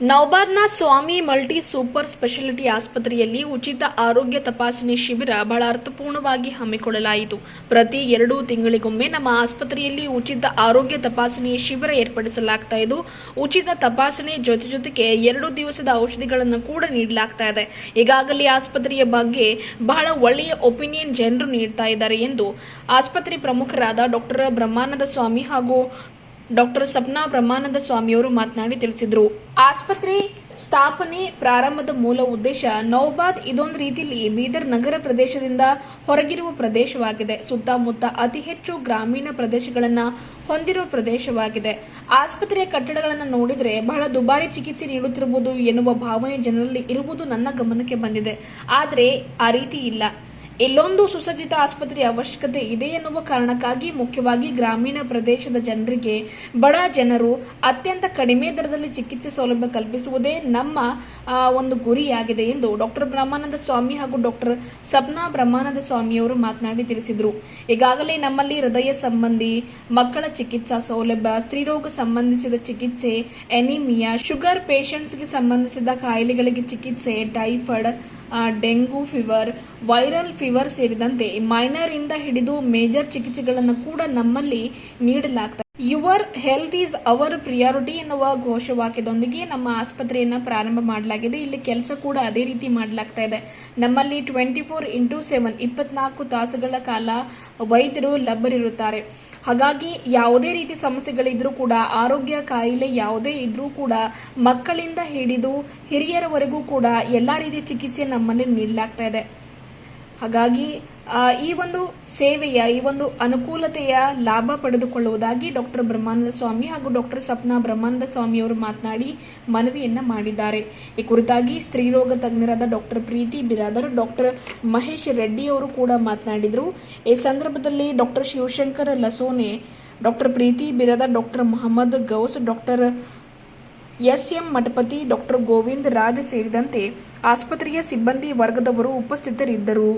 ನೌಬಾದ್ನ Swami multi super speciality ಆಸ್ಪತ್ರೆಯಲ್ಲಿ ಉಚಿತ ಆರೋಗ್ಯ ತಪಾಸಣೆ ಶಿಬಿರ ಬಹಳ ಅರ್ಥಪೂರ್ಣವಾಗಿ ಹಮ್ಮಿಕೊಳ್ಳಲಾಯಿತು. ಪ್ರತಿ ಎರಡು ತಿಂಗಳಿಗೊಮ್ಮೆ ನಮ್ಮ ಆಸ್ಪತ್ರೆಯಲ್ಲಿ ಉಚಿತ ಆರೋಗ್ಯ ತಪಾಸಣೆ ಶಿಬಿರ ಏರ್ಪಡಿಸಲಾಗ್ತಾ ಇದ್ದು, ಉಚಿತ ತಪಾಸಣೆ ಜೊತೆ ಜೊತೆಗೆ ಎರಡು ದಿವಸದ ಔಷಧಿಗಳನ್ನು ಕೂಡ ನೀಡಲಾಗ್ತಾ ಇದೆ. ಈಗಾಗಲೇ ಆಸ್ಪತ್ರೆಯ ಬಗ್ಗೆ ಬಹಳ ಒಳ್ಳೆಯ ಒಪಿನಿಯನ್ ಜನರು ನೀಡ್ತಾ ಇದ್ದಾರೆ ಎಂದು ಆಸ್ಪತ್ರೆ ಪ್ರಮುಖರಾದ ಡಾಕ್ಟರ್ ಬ್ರಹ್ಮಾನಂದ ಸ್ವಾಮಿ ಹಾಗೂ ಡಾಕ್ಟರ್ ಸಪ್ನಾ ಬ್ರಹ್ಮಾನಂದ ಸ್ವಾಮಿಯವರು ಮಾತನಾಡಿ ತಿಳಿಸಿದರು. ಆಸ್ಪತ್ರೆ ಸ್ಥಾಪನೆ ಪ್ರಾರಂಭದ ಮೂಲ ಉದ್ದೇಶ ನೌಬಾದ್ ಇದೊಂದು ರೀತಿಯಲ್ಲಿ ಬೀದರ್ ನಗರ ಪ್ರದೇಶದಿಂದ ಹೊರಗಿರುವ ಪ್ರದೇಶವಾಗಿದೆ. ಸುತ್ತಮುತ್ತ ಅತಿ ಹೆಚ್ಚು ಗ್ರಾಮೀಣ ಪ್ರದೇಶಗಳನ್ನು ಹೊಂದಿರುವ ಪ್ರದೇಶವಾಗಿದೆ. ಆಸ್ಪತ್ರೆಯ ಕಟ್ಟಡಗಳನ್ನು ನೋಡಿದರೆ ಬಹಳ ದುಬಾರಿ ಚಿಕಿತ್ಸೆ ನೀಡುತ್ತಿರುವುದು ಎನ್ನುವ ಭಾವನೆ ಜನರಲ್ಲಿ ಇರುವುದು ನನ್ನ ಗಮನಕ್ಕೆ ಬಂದಿದೆ. ಆದರೆ ಆ ರೀತಿ ಇಲ್ಲ. ಇಲ್ಲೊಂದು ಸುಸಜ್ಜಿತ ಆಸ್ಪತ್ರೆಯ ಅವಶ್ಯಕತೆ ಇದೆ ಎನ್ನುವ ಕಾರಣಕ್ಕಾಗಿ ಮುಖ್ಯವಾಗಿ ಗ್ರಾಮೀಣ ಪ್ರದೇಶದ ಜನರಿಗೆ ಬಡ ಜನರು ಅತ್ಯಂತ ಕಡಿಮೆ ದರದಲ್ಲಿ ಚಿಕಿತ್ಸೆ ಸೌಲಭ್ಯ ಕಲ್ಪಿಸುವುದೇ ನಮ್ಮ ಒಂದು ಗುರಿಯಾಗಿದೆ ಎಂದು ಡಾಕ್ಟರ್ ಬ್ರಹ್ಮಾನಂದ ಸ್ವಾಮಿ ಹಾಗೂ ಡಾಕ್ಟರ್ ಸಪ್ನಾ ಬ್ರಹ್ಮಾನಂದ ಸ್ವಾಮಿಯವರು ಮಾತನಾಡಿ ತಿಳಿಸಿದರು. ಈಗಾಗಲೇ ನಮ್ಮಲ್ಲಿ ಹೃದಯ ಸಂಬಂಧಿ, ಮಕ್ಕಳ ಚಿಕಿತ್ಸಾ ಸೌಲಭ್ಯ ಸ್ತ್ರೀರೋಗ ಸಂಬಂಧಿಸಿದ ಚಿಕಿತ್ಸೆ ಎನಿಮಿಯಾ ಶುಗರ್ ಪೇಷಂಟ್ಸ್ಗೆ ಸಂಬಂಧಿಸಿದ ಕಾಯಿಲೆಗಳಿಗೆ ಚಿಕಿತ್ಸೆ typhoid dengue fever, viral fever ಸೇರಿದಂತೆ ಮೈನರ್ ಇಂದ ಹಿಡಿದು ಮೇಜರ್ ಚಿಕಿತ್ಸೆಗಳನ್ನು ಕೂಡ ನಮ್ಮಲ್ಲಿ ನೀಡಲಾಗ್ತದೆ your health is our priority ಎನ್ನುವ ಘೋಷವಾಕ್ಯದೊಂದಿಗೆ ನಮ್ಮ ಆಸ್ಪತ್ರೆಯನ್ನು ಪ್ರಾರಂಭ ಮಾಡಲಾಗಿದೆ. ಇಲ್ಲಿ ಕೆಲಸ ಕೂಡ ಅದೇ ರೀತಿ ಮಾಡಲಾಗ್ತಾ ಇದೆ. ನಮ್ಮಲ್ಲಿ ಟ್ವೆಂಟಿ ಫೋರ್ ಇಂಟು ಸೆವೆನ್ ಇಪ್ಪತ್ನಾಲ್ಕು ತಾಸುಗಳ ಕಾಲ ವೈದ್ಯರು ಲಭ್ಯರಿರುತ್ತಾರೆ ಹಾಗಾಗಿ ಯಾವುದೇ ರೀತಿ ಸಮಸ್ಯೆಗಳಿದ್ರೂ ಕೂಡ, ಆರೋಗ್ಯ ಕಾಯಿಲೆ ಯಾವುದೇ ಇದ್ರೂ ಕೂಡ, ಮಕ್ಕಳಿಂದ ಹಿಡಿದು ಹಿರಿಯರವರೆಗೂ ಕೂಡ ಎಲ್ಲ ರೀತಿಯ ಚಿಕಿತ್ಸೆ ನಮ್ಮಲ್ಲಿ ನೀಡಲಾಗ್ತಾ ಇದೆ. ಹಾಗಾಗಿ ಈ ಒಂದು ಸೇವೆಯ, ಈ ಒಂದು ಅನುಕೂಲತೆಯ ಲಾಭ ಪಡೆದುಕೊಳ್ಳುವುದಾಗಿ ಡಾಕ್ಟರ್ ಬ್ರಹ್ಮಾನಂದ ಸ್ವಾಮಿ ಹಾಗೂ ಡಾಕ್ಟರ್ ಸಪ್ನಾ ಬ್ರಹ್ಮಾನಂದ ಸ್ವಾಮಿಯವರು ಮಾತನಾಡಿ ಮನವಿಯನ್ನ ಮಾಡಿದ್ದಾರೆ. ಈ ಕುರಿತಾಗಿ ಸ್ತ್ರೀರೋಗ ತಜ್ಞರಾದ ಡಾಕ್ಟರ್ ಪ್ರೀತಿ ಬಿರಾದರ್, ಡಾಕ್ಟರ್ ಮಹೇಶ್ ರೆಡ್ಡಿ ಅವರು ಕೂಡ ಮಾತನಾಡಿದರು. ಈ ಸಂದರ್ಭದಲ್ಲಿ doctor Shivashankar Lasone, doctor Preeti Biradar, doctor Mohammad Gaus, doctor S M Mathapati, doctor Govind Raj ಸೇರಿದಂತೆ ಆಸ್ಪತ್ರೆಯ ಸಿಬ್ಬಂದಿ ವರ್ಗದವರು ಉಪಸ್ಥಿತರಿದ್ದರು.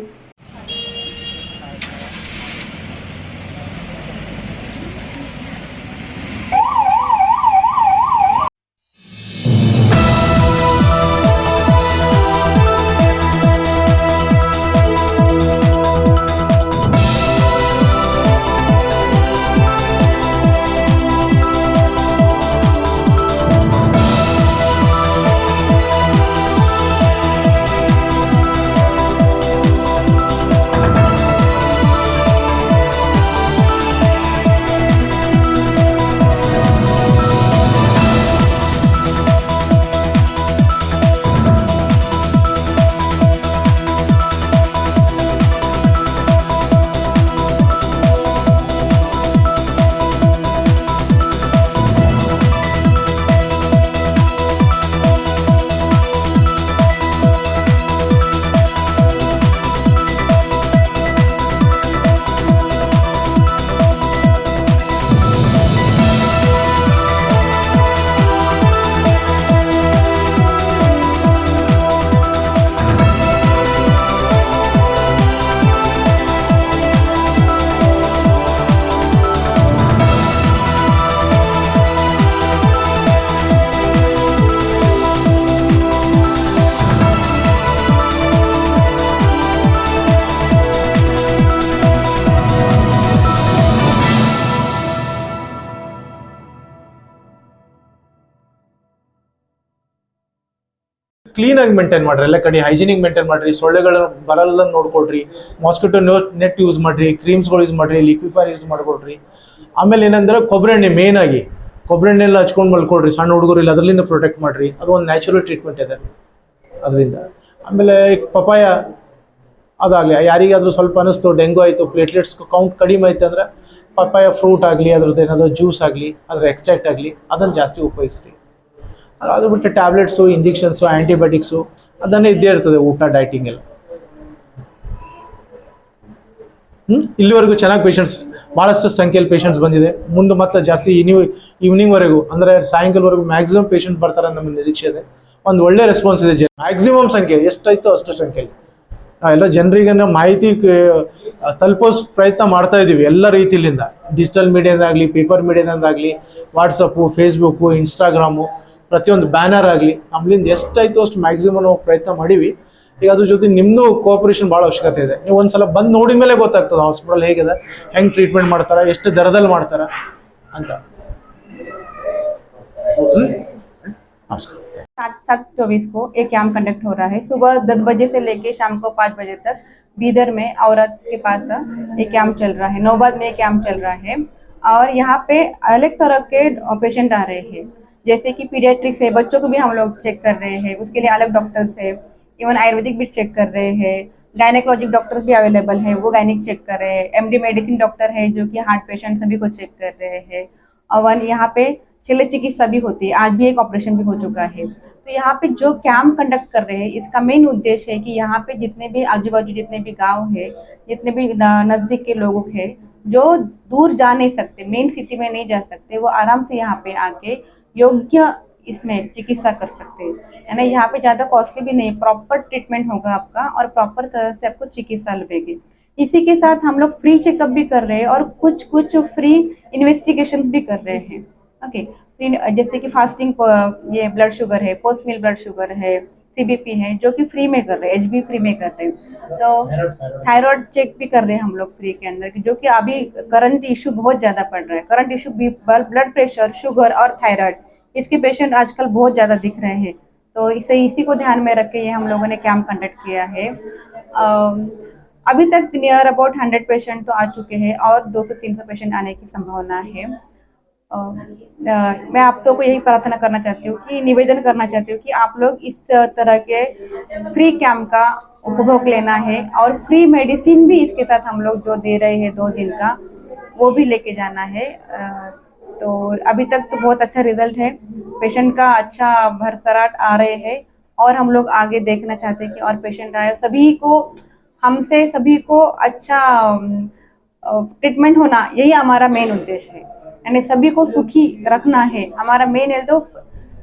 ಕ್ಲೀನ್ ಆಗಿ ಮೇಂಟೈನ್ ಮಾಡ್ರಿ, ಎಲ್ಲ ಕಡೆ ಹೈಜಿನಿಕ್ ಮೇಂಟೈನ್ ಮಾಡ್ರಿ, ಸೊಳ್ಳೆಗಳು ಬರಲ್ಲ ನೋಡ್ಕೊಳ್ರಿ ಮಾಸ್ಕಿಟೋ ನೆಟ್ ಯೂಸ್ ಮಾಡ್ರಿ ಕ್ರೀಮ್ಸ್ಗಳು ಯೂಸ್ ಮಾಡ್ರಿ ಲಿಕ್ವಿಫೈರ್ ಯೂಸ್ ಮಾಡ್ಕೊಳ್ರಿ. ಆಮೇಲೆ ಏನಂದ್ರೆ ಕೊಬ್ಬರಿ ಎಣ್ಣೆ ಆಗಿ, ಕೊಬ್ಬರಿ ಎಣ್ಣೆ ಎಲ್ಲ ಹಚ್ಕೊಂಡು ಮಲ್ಕೊಳ್ರಿ, ಸಣ್ಣ ಹುಡುಗರು ಇಲ್ಲ ಅದರಿಂದ ಪ್ರೊಟೆಕ್ಟ್ ಮಾಡ್ರಿ, ಅದು ಒಂದು ನ್ಯಾಚುರಲ್ ಟ್ರೀಟ್ಮೆಂಟ್ ಇದೆ ಅದರಿಂದ. ಆಮೇಲೆ ಪಪಾಯ ಅದಾಗಲಿ, ಯಾರಿಗಾದ್ರೂ ಸ್ವಲ್ಪ ಅನಿಸ್ತು, ಡೆಂಗು ಆಯಿತು ಪ್ಲೇಟ್ಲೆಟ್ಸ್ ಕೌಂಟ್ ಕಡಿಮೆ ಆಯ್ತು ಅಂದ್ರೆ ಪಪ್ಪಾಯ ಫ್ರೂಟ್ ಆಗಲಿ, ಅದ್ರದ್ದು ಏನಾದರೂ ಜ್ಯೂಸ್ ಆಗಲಿ, ಅದರ ಎಕ್ಸ್ಟ್ರಾಕ್ಟ್ ಆಗಲಿ, ಅದನ್ನು ಜಾಸ್ತಿ ಉಪಯೋಗಿಸ್ರಿ. ಅದು ಬಿಟ್ಟು ಟ್ಯಾಬ್ಲೆಟ್ಸು ಇಂಜೆಕ್ಷನ್ಸು ಆ್ಯಂಟಿಬಯೋಟಿಕ್ಸು ಅದನ್ನೇ ಇದ್ದೇ ಇರ್ತದೆ ಊಟ ಡೈಟಿಂಗ್ ಎಲ್ಲ. ಹ್ಞೂ ಇಲ್ಲಿವರೆಗೂ ಚೆನ್ನಾಗಿ ಪೇಷಂಟ್ಸ್ ಭಾಳಷ್ಟು ಸಂಖ್ಯೆಯಲ್ಲಿ ಪೇಷಂಟ್ಸ್ ಬಂದಿದೆ. ಮುಂದೆ ಮತ್ತೆ ಜಾಸ್ತಿ ನೀವು ಈವ್ನಿಂಗ್ವರೆಗೂ ಅಂದರೆ ಸಾಯಂಕಾಲವರೆಗೂ ಮ್ಯಾಕ್ಸಿಮಮ್ ಪೇಷಂಟ್ ಬರ್ತಾರೆ ನಮ್ಮ ನಿರೀಕ್ಷೆ ಇದೆ. ಒಂದು ಒಳ್ಳೆ ರೆಸ್ಪಾನ್ಸ್ ಇದೆ ಜನ. ಮ್ಯಾಕ್ಸಿಮಮ್ ಸಂಖ್ಯೆ, ಎಷ್ಟಾಯ್ತೋ ಅಷ್ಟು ಸಂಖ್ಯೆಯಲ್ಲಿ. ಎಲ್ಲ ಜನರಿಗೆ ಮಾಹಿತಿ ತಲುಪೋ ಪ್ರಯತ್ನ ಮಾಡ್ತಾ ಇದ್ದೀವಿ ಎಲ್ಲ ರೀತಿಯಿಂದ ಡಿಜಿಟಲ್ ಮೀಡಿಯಾದಾಗಲಿ ಪೇಪರ್ ಮೀಡಿಯಾದಾಗಲಿ ವಾಟ್ಸಪ್ಪು ಫೇಸ್ಬುಕ್ಕು ಇನ್ಸ್ಟಾಗ್ರಾಮು ಪ್ರತಿಯೊಂದು ಬ್ಯಾನರ್ ಆಗಲಿ ನಮ್ಲಿಂದ ಎಷ್ಟಾಯ್ತು ಅಷ್ಟು ಮ್ಯಾಕ್ಸಿಮಮ್ ನಾವು ಪ್ರಯತ್ನ ಮಾಡೀವಿ ಈಗ ಅದ್ರ ಜೊತೆ ನಿಮ್ಮದು ಕೋಆಪರೇಷನ್ ಭಾಳ ಅವಶ್ಯಕತೆ ಇದೆ ನೀವು ಒಂದ್ಸಲ ಬಂದು ನೋಡಿದ ಮೇಲೆ ಗೊತ್ತಾಗ್ತದೆ ಹಾಸ್ಪಿಟಲ್ ಹೇಗಿದೆ ಹೆಂಗೆ ಟ್ರೀಟ್ಮೆಂಟ್ ಮಾಡ್ತಾರೆ ಎಷ್ಟು ದರದಲ್ಲಿ ಮಾಡ್ತಾರೆ ಅಂತ ಹ್ಮ್? ನಮಸ್ಕಾರ सात सात चौबीस को एक कैंप कंडक्ट हो रहा है सुबह दस बजे से लेके शाम को पाँच बजे तक बीदर में औरत के पास एक कैंप चल रहा है नौबाद में एक कैंप चल रहा है और यहाँ पे अलग तरह के पेशेंट आ रहे हैं जैसे कि पीडियाट्रिक्स है, बच्चों को भी हम लोग चेक कर रहे हैं, उसके लिए अलग डॉक्टर्स है इवन आयुर्वेदिक भी चेक कर रहे हैं गायनेकोलॉजिक डॉक्टर्स भी अवेलेबल है, वो गायनिक चेक कर रहे हैं एमडी मेडिसिन डॉक्टर है जो कि हार्ट पेशेंट सभी को चेक कर रहे हैं, और यहाँ पे शल्य चिकित्सा भी होती है, आज भी एक ऑपरेशन भी हो चुका है। तो यहाँ पे जो कैंप कंडक्ट कर रहे हैं, इसका मेन उद्देश्य है कि यहाँ पे जितने भी आजू बाजू जितने भी गाँव है, जितने भी नज़दीक के लोग हैं, जो दूर जा नहीं सकते मेन सिटी में नहीं जा सकते, वो आराम से यहाँ पे आके योग्य इसमें चिकित्सा कर सकते हैं। यानी यहाँ पे ज़्यादा कॉस्टली भी नहीं प्रॉपर ट्रीटमेंट होगा आपका और प्रॉपर तरह से आपको चिकित्सा लगेगी इसी के साथ हम लोग फ्री चेकअप भी कर रहे हैं और कुछ कुछ फ्री इन्वेस्टिगेशन भी कर रहे हैं। ओके जैसे कि फास्टिंग ये ब्लड शुगर है पोस्ट मिल ब्लड शुगर है सीबीपी है, जो कि फ्री में कर रहे हैं एच फ्री में कर रहे हैं। तो थायराइड चेक भी कर रहे हैं हम लोग फ्री के अंदर जो कि अभी करंट इशू बहुत ज़्यादा पड़ रहा है। Current issue blood pressure sugar और थायराइड इसके पेशेंट आजकल बहुत ज़्यादा दिख रहे हैं। तो इसे, इसी को ध्यान में रख के ये हम लोगों ने कैंप कंडक्ट किया है। अभी तक नियर अबाउट हंड्रेड पेशेंट तो आ चुके हैं और दो सौ, तीन सौ पेशेंट आने की संभावना है। मैं आप लोगों को यही प्रार्थना करना चाहती हूँ कि, निवेदन करना चाहती हूँ कि आप लोग इस तरह के फ्री कैंप का उपभोग लेना है और फ्री मेडिसिन भी इसके साथ हम लोग जो दे रहे हैं दो दिन का, वो भी लेके जाना है। तो अभी तक तो बहुत अच्छा रिज़ल्ट है। पेशेंट का अच्छा भरसराट आ रहे हैं और हम लोग आगे देखना चाहते हैं कि और पेशेंट आए। सभी को, हमसे सभी को अच्छा ट्रीटमेंट होना यही हमारा मेन उद्देश्य है। यानी सभी को सुखी रखना है। हमारा main health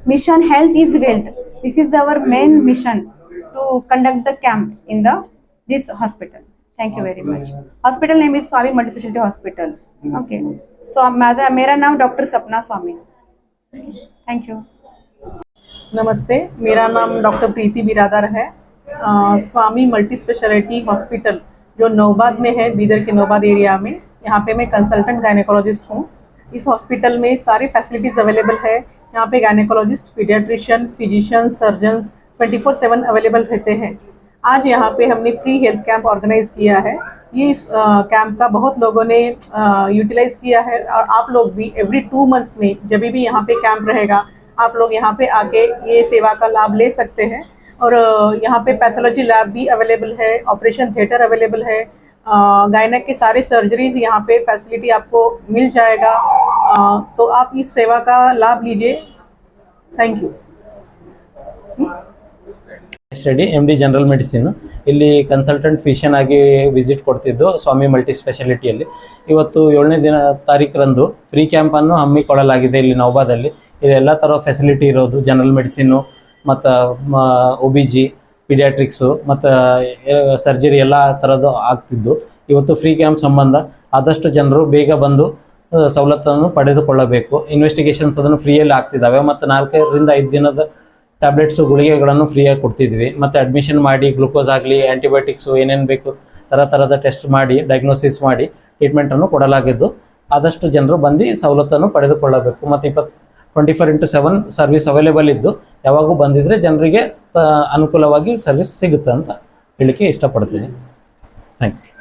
mission health is wealth this is our main mission to conduct the camp in the this hospital thank you very much hospital name is Swami multi speciality hospital okay so मेरा नाम doctor सपना स्वामी thank you नमस्ते मेरा नाम doctor Preeti Biradar है। अ, Swami multi speciality hospital जो नौबाद में है बीदर के नौबाद एरिया में यहाँ पे मैं कंसल्टेंट गायनेकोलॉजिस्ट हूँ। इस हॉस्पिटल में सारी फैसिलिटीज़ अवेलेबल है। यहाँ पे gynaecologist paediatrician physician surgeons 24 seven available रहते हैं। आज यहाँ पे हमने फ्री हेल्थ कैंप ऑर्गेनाइज किया है। ये इस कैंप का बहुत लोगों ने यूटिलाइज किया है और आप लोग भी एवरी टू मंथ्स में जब भी यहाँ पे कैंप रहेगा, आप लोग यहाँ पे आके ये सेवा का लाभ ले सकते हैं। और यहाँ पे पैथोलॉजी लैब भी अवेलेबल है ऑपरेशन थिएटर अवेलेबल है। गायनक के सारे सर्जरीज यहाँ पे फैसिलिटी आपको मिल जाएगा। तो आप इस सेवा का लाभ लीजिए thank you Reddy M D general medicine ಇಲ್ಲಿ ಕನ್ಸಲ್ಟೆಂಟ್ ಫಿಷನ್ ಆಗಿ ವಿಸಿಟ್ ಕೊಡ್ತಿದ್ದು ಸ್ವಾಮಿ ಮಲ್ಟಿ ಸ್ಪೆಷಾಲಿಟಿಯಲ್ಲಿ ಇವತ್ತು ಏಳನೇ ದಿನ ತಾರೀಕರಂದು ಫ್ರೀ ಕ್ಯಾಂಪನ್ನು ಹಮ್ಮಿಕೊಳ್ಳಲಾಗಿದೆ ಇಲ್ಲಿ ನೌಬಾದಲ್ಲಿ ಇಲ್ಲಿ ಎಲ್ಲ ಥರ ಫೆಸಿಲಿಟಿ ಇರೋದು ಜನರಲ್ ಮೆಡಿಸಿನ್ನು ಮತ್ತು ಒ ಬಿ ಜಿ ಪಿಡಿಯಾಟ್ರಿಕ್ಸು ಮತ್ತು ಸರ್ಜರಿ ಎಲ್ಲ ಥರದ್ದು ಆಗ್ತಿದ್ದು ಇವತ್ತು ಫ್ರೀ ಕ್ಯಾಂಪ್ ಸಂಬಂಧ ಆದಷ್ಟು ಜನರು ಬೇಗ ಬಂದು ಆ, ಸವಲತ್ತನ್ನು ಪಡೆದುಕೊಳ್ಳಬೇಕು. ಇನ್ವೆಸ್ಟಿಗೇಷನ್ಸ್ ಅದನ್ನು ಫ್ರೀಯಲ್ಲಿ ಆಗ್ತಿದ್ದಾವೆ. ಮತ್ತು ನಾಲ್ಕರಿಂದ ಐದು ದಿನದ ಟ್ಯಾಬ್ಲೆಟ್ಸು ಗುಳಿಗೆಗಳನ್ನು ಫ್ರೀಯಾಗಿ ಕೊಡ್ತಿದ್ವಿ. ಮತ್ತು ಅಡ್ಮಿಷನ್ ಮಾಡಿ ಗ್ಲೂಕೋಸ್ ಆಗಲಿ ಆ್ಯಂಟಿಬಯೋಟಿಕ್ಸು ಏನೇನು ಬೇಕು ಥರ ಥರದ ಟೆಸ್ಟ್ ಮಾಡಿ ಡಯಾಗ್ನೋಸಿಸ್ ಮಾಡಿ ಟ್ರೀಟ್ಮೆಂಟನ್ನು ಕೊಡಲಾಗಿದ್ದು, ಆದಷ್ಟು ಜನರು ಬಂದು ಸವಲತ್ತನ್ನು ಪಡೆದುಕೊಳ್ಳಬೇಕು. ಮತ್ತು ಇಪ್ಪತ್ತು twenty four into seven service available ಇದ್ದು, ಯಾವಾಗೂ ಬಂದಿದ್ದರೆ ಜನರಿಗೆ ಅನುಕೂಲವಾಗಿ ಸರ್ವಿಸ್ ಸಿಗುತ್ತೆ ಅಂತ ಹೇಳಲಿಕ್ಕೆ ಇಷ್ಟಪಡ್ತೀನಿ. Thank you